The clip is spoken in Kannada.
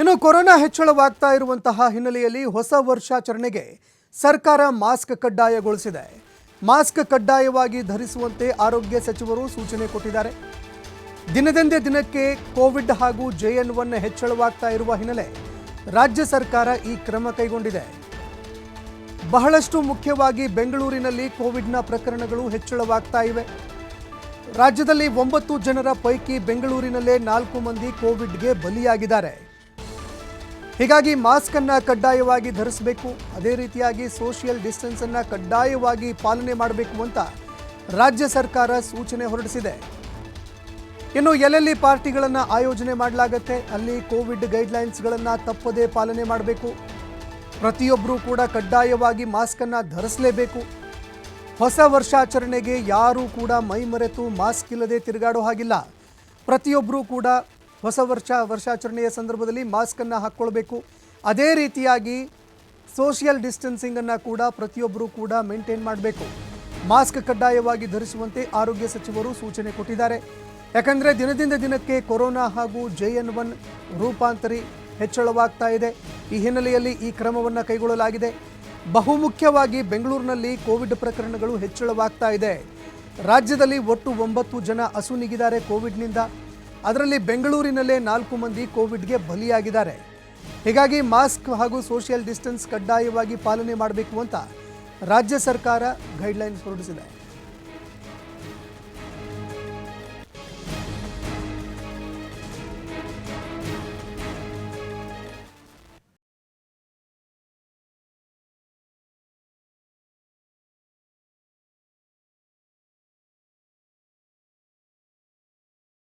ಇನ್ನು ಕೊರೋನಾ ಹೆಚ್ಚಳವಾಗ್ತಾ ಇರುವಂತಹ ಹಿನ್ನೆಲೆಯಲ್ಲಿ ಹೊಸ ವರ್ಷಾಚರಣೆಗೆ ಸರ್ಕಾರ ಮಾಸ್ಕ್ ಕಡ್ಡಾಯಗೊಳಿಸಿದೆ. ಮಾಸ್ಕ್ ಕಡ್ಡಾಯವಾಗಿ ಧರಿಸುವಂತೆ ಆರೋಗ್ಯ ಸಚಿವರು ಸೂಚನೆ ಕೊಟ್ಟಿದ್ದಾರೆ. ದಿನದಿಂದ ದಿನಕ್ಕೆ ಕೋವಿಡ್ ಹಾಗೂ ಜೆಎನ್ ಒನ್ ಹೆಚ್ಚಳವಾಗ್ತಾ ಇರುವ ಹಿನ್ನೆಲೆ ರಾಜ್ಯ ಸರ್ಕಾರ ಈ ಕ್ರಮ ಕೈಗೊಂಡಿದೆ. ಬಹಳಷ್ಟು ಮುಖ್ಯವಾಗಿ ಬೆಂಗಳೂರಿನಲ್ಲಿ ಕೋವಿಡ್ನ ಪ್ರಕರಣಗಳು ಹೆಚ್ಚಳವಾಗ್ತಾ ಇವೆ. ರಾಜ್ಯದಲ್ಲಿ ಒಂಬತ್ತು ಜನರ ಪೈಕಿ ಬೆಂಗಳೂರಿನಲ್ಲೇ ನಾಲ್ಕು ಮಂದಿ ಕೋವಿಡ್ಗೆ ಬಲಿಯಾಗಿದ್ದಾರೆ. ಹೀಗಾಗಿ ಮಾಸ್ಕ್ ಅನ್ನ ಕಡ್ಡಾಯವಾಗಿ ಧರಿಸಬೇಕು. ಅದೇ ರೀತಿಯಾಗಿ ಸೋಷಿಯಲ್ ಡಿಸ್ಟೆನ್ಸ್ ಅನ್ನ ಕಡ್ಡಾಯವಾಗಿ ಪಾಲನೆ ಮಾಡಬೇಕು ಅಂತ ರಾಜ್ಯ ಸರ್ಕಾರ ಸೂಚನೆ ಹೊರಡಿಸಿದೆ. ಇನ್ನು ಎಲ್ಲೆಲ್ಲಿ ಪಾರ್ಟಿಗಳನ್ನು ಆಯೋಜನೆ ಮಾಡಲಾಗತ್ತೆ, ಅಲ್ಲಿ ಕೋವಿಡ್ ಗೈಡ್ಲೈನ್ಸ್ಗಳನ್ನು ತಪ್ಪದೇ ಪಾಲನೆ ಮಾಡಬೇಕು. ಪ್ರತಿಯೊಬ್ಬರೂ ಕೂಡ ಕಡ್ಡಾಯವಾಗಿ ಮಾಸ್ಕನ್ನು ಧರಿಸಲೇಬೇಕು. ಹೊಸ ವರ್ಷಾಚರಣೆಗೆ ಯಾರೂ ಕೂಡ ಮೈ ಮರೆತು ಮಾಸ್ಕ್ ಇಲ್ಲದೆ ತಿರುಗಾಡೋ ಹಾಗಿಲ್ಲ. ಪ್ರತಿಯೊಬ್ಬರೂ ಕೂಡ ಹೊಸ ವರ್ಷ ವರ್ಷಾಚರಣೆಯ ಸಂದರ್ಭದಲ್ಲಿ ಮಾಸ್ಕನ್ನು ಹಾಕ್ಕೊಳ್ಬೇಕು. ಅದೇ ರೀತಿಯಾಗಿ ಸೋಷಿಯಲ್ ಡಿಸ್ಟೆನ್ಸಿಂಗನ್ನು ಕೂಡ ಪ್ರತಿಯೊಬ್ಬರೂ ಕೂಡ ಮೇಂಟೈನ್ ಮಾಡಬೇಕು. ಮಾಸ್ಕ್ ಕಡ್ಡಾಯವಾಗಿ ಧರಿಸುವಂತೆ ಆರೋಗ್ಯ ಸಚಿವರು ಸೂಚನೆ ಕೊಟ್ಟಿದ್ದಾರೆ. ಯಾಕಂದರೆ ದಿನದಿಂದ ದಿನಕ್ಕೆ ಕೊರೋನಾ ಹಾಗೂ ಜೆ ಎನ್ ಒನ್ ರೂಪಾಂತರಿ ಹೆಚ್ಚಳವಾಗ್ತಾ ಇದೆ. ಈ ಹಿನ್ನೆಲೆಯಲ್ಲಿ ಈ ಕ್ರಮವನ್ನು ಕೈಗೊಳ್ಳಲಾಗಿದೆ. ಬಹುಮುಖ್ಯವಾಗಿ ಬೆಂಗಳೂರಿನಲ್ಲಿ ಕೋವಿಡ್ ಪ್ರಕರಣಗಳು ಹೆಚ್ಚಳವಾಗ್ತಾ ಇದೆ. ರಾಜ್ಯದಲ್ಲಿ ಒಟ್ಟು ಒಂಬತ್ತು ಜನ ಅಸುನಿಗಿದ್ದಾರೆ ಕೋವಿಡ್ನಿಂದ. ಅದರಲ್ಲಿ ಬೆಂಗಳೂರಿನಲ್ಲೇ ನಾಲ್ಕು ಮಂದಿ ಕೋವಿಡ್ಗೆ ಬಲಿಯಾಗಿದ್ದಾರೆ. ಹೀಗಾಗಿ ಮಾಸ್ಕ್ ಹಾಗೂ ಸೋಷಿಯಲ್ ಡಿಸ್ಟೆನ್ಸ್ ಕಡ್ಡಾಯವಾಗಿ ಪಾಲನೆ ಮಾಡಬೇಕು ಅಂತ ರಾಜ್ಯ ಸರ್ಕಾರ ಗೈಡ್ಲೈನ್ಸ್ ಹೊರಡಿಸಿದೆ.